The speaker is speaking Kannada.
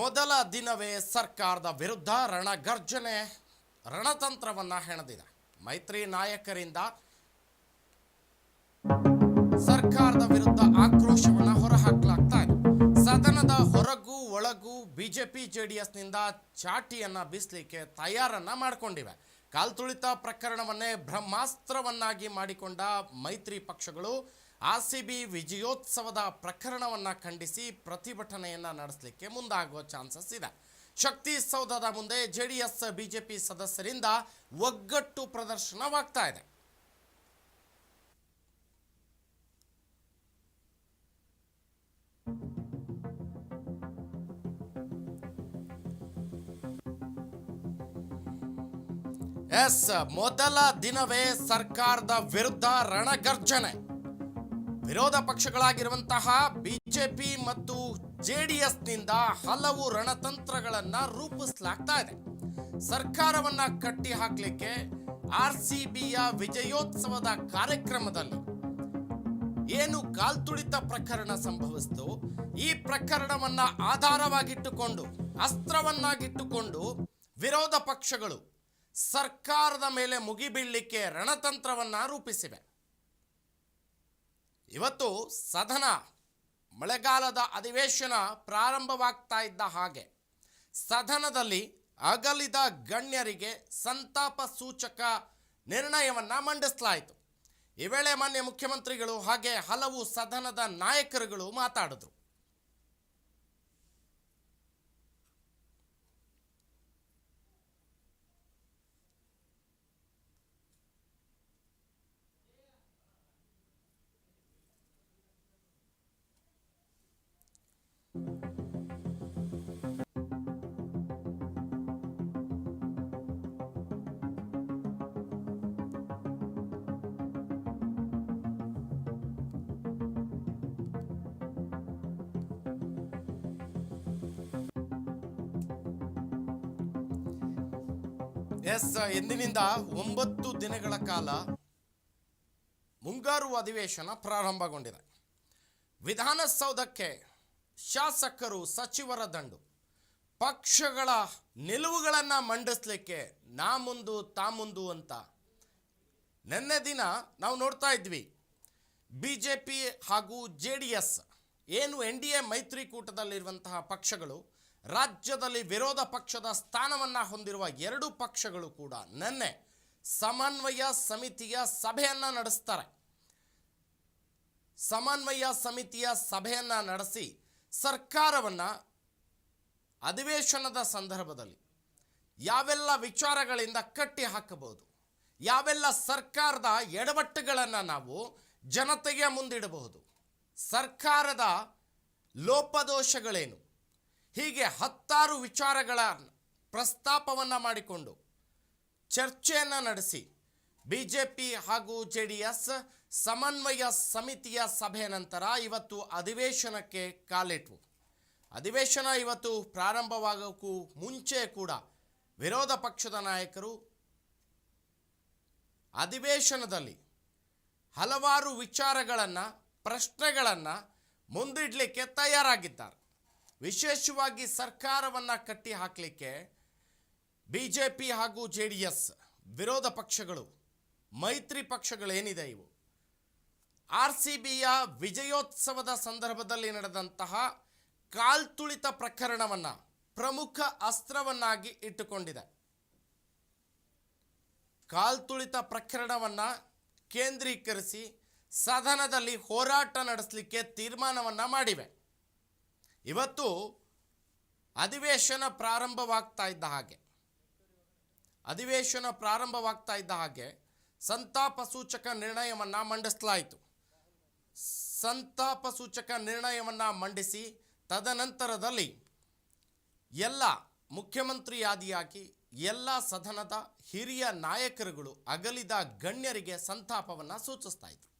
ಮೊದಲ ದಿನವೇ ಸರ್ಕಾರದ ವಿರುದ್ಧ ರಣಗರ್ಜನೆ ರಣತಂತ್ರವನ್ನ ಹೆಣೆದಿದೆ. ಮೈತ್ರಿ ನಾಯಕರಿಂದ ಸರ್ಕಾರದ ವಿರುದ್ಧ ಆಕ್ರೋಶವನ್ನ ಹೊರಹಾಕಲಾಗ್ತಾ ಇದೆ. ಸದನದ ಹೊರಗೂ ಒಳಗೂ ಬಿಜೆಪಿ, ಜೆಡಿಎಸ್ನಿಂದ ಚಾಟಿಯನ್ನ ಬೀಸಲಿಕ್ಕೆ ತಯಾರನ್ನ ಮಾಡಿಕೊಂಡಿವೆ. ಕಾಲ್ತುಳಿತ ಪ್ರಕರಣವನ್ನೇ ಬ್ರಹ್ಮಾಸ್ತ್ರವನ್ನಾಗಿ ಮಾಡಿಕೊಂಡ ಮೈತ್ರಿ ಪಕ್ಷಗಳು ಆರ್ ವಿಜಯೋತ್ಸವದ ಪ್ರಕರಣವನ್ನ ಖಂಡಿಸಿ ಪ್ರತಿಭಟನೆಯನ್ನ ನಡೆಸಲಿಕ್ಕೆ ಮುಂದಾಗುವ ಚಾನ್ಸಸ್ ಇದೆ. ಶಕ್ತಿ ಸೌಧದ ಮುಂದೆ ಜೆಡಿಎಸ್, ಬಿಜೆಪಿ ಸದಸ್ಯರಿಂದ ಒಗ್ಗಟ್ಟು ಪ್ರದರ್ಶನವಾಗ್ತಾ ಇದೆ. ಎಸ್, ಮೊದಲ ದಿನವೇ ಸರ್ಕಾರದ ವಿರುದ್ಧ ರಣಗರ್ಜನೆ. ವಿರೋಧ ಪಕ್ಷಗಳಾಗಿರುವಂತಹ ಬಿಜೆಪಿ ಮತ್ತು ಜೆಡಿಎಸ್ನಿಂದ ಹಲವು ರಣತಂತ್ರಗಳನ್ನ ರೂಪಿಸಲಾಗ್ತಾ ಇದೆ. ಸರ್ಕಾರವನ್ನ ಕಟ್ಟಿ ಹಾಕ್ಲಿಕ್ಕೆ ಆರ್ ಸಿ ಬಿಯ ವಿಜಯೋತ್ಸವದ ಕಾರ್ಯಕ್ರಮದಲ್ಲಿ ಏನು ಕಾಲ್ತುಳಿತ ಪ್ರಕರಣ ಸಂಭವಿಸಿತು, ಈ ಪ್ರಕರಣವನ್ನ ಆಧಾರವಾಗಿಟ್ಟುಕೊಂಡು, ಅಸ್ತ್ರವನ್ನಾಗಿಟ್ಟುಕೊಂಡು ವಿರೋಧ ಪಕ್ಷಗಳು ಸರ್ಕಾರದ ಮೇಲೆ ಮುಗಿಬೀಳಲಿಕ್ಕೆ ರಣತಂತ್ರವನ್ನ ರೂಪಿಸಿವೆ. ಇವತ್ತು ಸದನ, ಮಳೆಗಾಲದ ಅಧಿವೇಶನ ಪ್ರಾರಂಭವಾಗ್ತಾ ಇದ್ದ ಹಾಗೆ ಸದನದಲ್ಲಿ ಅಗಲಿದ ಗಣ್ಯರಿಗೆ ಸಂತಾಪ ಸೂಚಕ ನಿರ್ಣಯವನ್ನು ಮಂಡಿಸಲಾಯಿತು. ಈ ವೇಳೆ ಮಾನ್ಯ ಮುಖ್ಯಮಂತ್ರಿಗಳು ಹಾಗೆ ಹಲವು ಸದನದ ನಾಯಕರುಗಳು ಮಾತಾಡಿದ್ರು. ಎಸ್ ಎಂದಿನಿಂದ ಒಂಬತ್ತು ದಿನಗಳ ಕಾಲ ಮುಂಗಾರು ಅಧಿವೇಶನ ಪ್ರಾರಂಭಗೊಂಡಿದೆ. ವಿಧಾನಸೌಧಕ್ಕೆ ಶಾಸಕರು, ಸಚಿವರ ದಂಡು. ಪಕ್ಷಗಳ ನಿಲುವುಗಳನ್ನು ಮಂಡಿಸ್ಲಿಕ್ಕೆ ನಾ ಮುಂದು, ತಾ ಮುಂದು ಅಂತ ನಿನ್ನೆ ದಿನ ನಾವು ನೋಡ್ತಾ ಇದ್ವಿ. ಬಿ ಜೆ ಪಿ ಹಾಗೂ ಜೆ ಡಿ ಎಸ್, ಏನು ಎನ್ ಡಿ ಎ ಮೈತ್ರಿಕೂಟದಲ್ಲಿರುವಂತಹ ಪಕ್ಷಗಳು ರಾಜ್ಯದಲ್ಲಿ ವಿರೋಧ ಪಕ್ಷದ ಸ್ಥಾನವನ್ನು ಹೊಂದಿರುವ ಎರಡು ಪಕ್ಷಗಳು ಕೂಡ ನಿನ್ನೆ ಸಮನ್ವಯ ಸಮಿತಿಯ ಸಭೆಯನ್ನು ನಡೆಸ್ತಾರೆ. ಸಮನ್ವಯ ಸಮಿತಿಯ ಸಭೆಯನ್ನು ನಡೆಸಿ ಸರ್ಕಾರವನ್ನು ಅಧಿವೇಶನದ ಸಂದರ್ಭದಲ್ಲಿ ಯಾವೆಲ್ಲ ವಿಚಾರಗಳಿಂದ ಕಟ್ಟಿ ಹಾಕಬಹುದು, ಯಾವೆಲ್ಲ ಸರ್ಕಾರದ ಎಡವಟ್ಟುಗಳನ್ನು ನಾವು ಜನತೆಗೆ ಮುಂದಿಡಬಹುದು, ಸರ್ಕಾರದ ಲೋಪದೋಷಗಳೇನು ಹೀಗೆ ಹತ್ತಾರು ವಿಚಾರಗಳ ಪ್ರಸ್ತಾಪವನ್ನು ಮಾಡಿಕೊಂಡು ಚರ್ಚೆಯನ್ನು ನಡೆಸಿ ಬಿ ಜೆ ಪಿ ಹಾಗೂ ಜೆ ಡಿ ಎಸ್ ಸಮನ್ವಯ ಸಮಿತಿಯ ಸಭೆ ನಂತರ ಇವತ್ತು ಅಧಿವೇಶನಕ್ಕೆ ಕಾಲಿಟ್ವು. ಅಧಿವೇಶನ ಇವತ್ತು ಪ್ರಾರಂಭವಾಗೋಕ್ಕೂ ಮುಂಚೆ ಕೂಡ ವಿರೋಧ ಪಕ್ಷದ ನಾಯಕರು ಅಧಿವೇಶನದಲ್ಲಿ ಹಲವಾರು ವಿಚಾರಗಳನ್ನು, ಪ್ರಶ್ನೆಗಳನ್ನು ಮುಂದಿಡಲಿಕ್ಕೆ ತಯಾರಾಗಿದ್ದಾರೆ. ವಿಶೇಷವಾಗಿ ಸರ್ಕಾರವನ್ನು ಕಟ್ಟಿ ಹಾಕಲಿಕ್ಕೆ ಬಿ ಜೆ ಪಿ ಹಾಗೂ ಜೆ ಡಿ ಎಸ್ ವಿರೋಧ ಪಕ್ಷಗಳು, ಮೈತ್ರಿ ಪಕ್ಷಗಳೇನಿದೆ ಇವು? ಆರ್ ಸಿ ಬಿಯ ವಿಜಯೋತ್ಸವದ ಸಂದರ್ಭದಲ್ಲಿ ನಡೆದಂತಹ ಕಾಲ್ತುಳಿತ ಪ್ರಕರಣವನ್ನು ಪ್ರಮುಖ ಅಸ್ತ್ರವನ್ನಾಗಿ ಇಟ್ಟುಕೊಂಡಿದೆ. ಕಾಲ್ತುಳಿತ ಪ್ರಕರಣವನ್ನು ಕೇಂದ್ರೀಕರಿಸಿ ಸದನದಲ್ಲಿ ಹೋರಾಟ ನಡೆಸಲಿಕ್ಕೆ ತೀರ್ಮಾನವನ್ನು ಮಾಡಿವೆ. ಇವತ್ತು ಅಧಿವೇಶನ ಪ್ರಾರಂಭವಾಗ್ತಾ ಇದ್ದ ಹಾಗೆ. ಅಧಿವೇಶನ ಪ್ರಾರಂಭವಾಗ್ತಾ ಇದ್ದ ಹಾಗೆ ಸಂತಾಪ ಸೂಚಕ ನಿರ್ಣಯವನ್ನು ಮಂಡಿಸಲಾಯಿತು. ಸಂತಾಪ ಸೂಚಕ ನಿರ್ಣಯವನ್ನು ಮಂಡಿಸಿ ತದನಂತರದಲ್ಲಿ ಎಲ್ಲ ಮುಖ್ಯಮಂತ್ರಿಯಾದಿಯಾಗಿ ಎಲ್ಲ ಸದನದ ಹಿರಿಯ ನಾಯಕರುಗಳು ಅಗಲಿದ ಗಣ್ಯರಿಗೆ ಸಂತಾಪವನ್ನು ಸೂಚಿಸ್ತಾ ಇದ್ರು.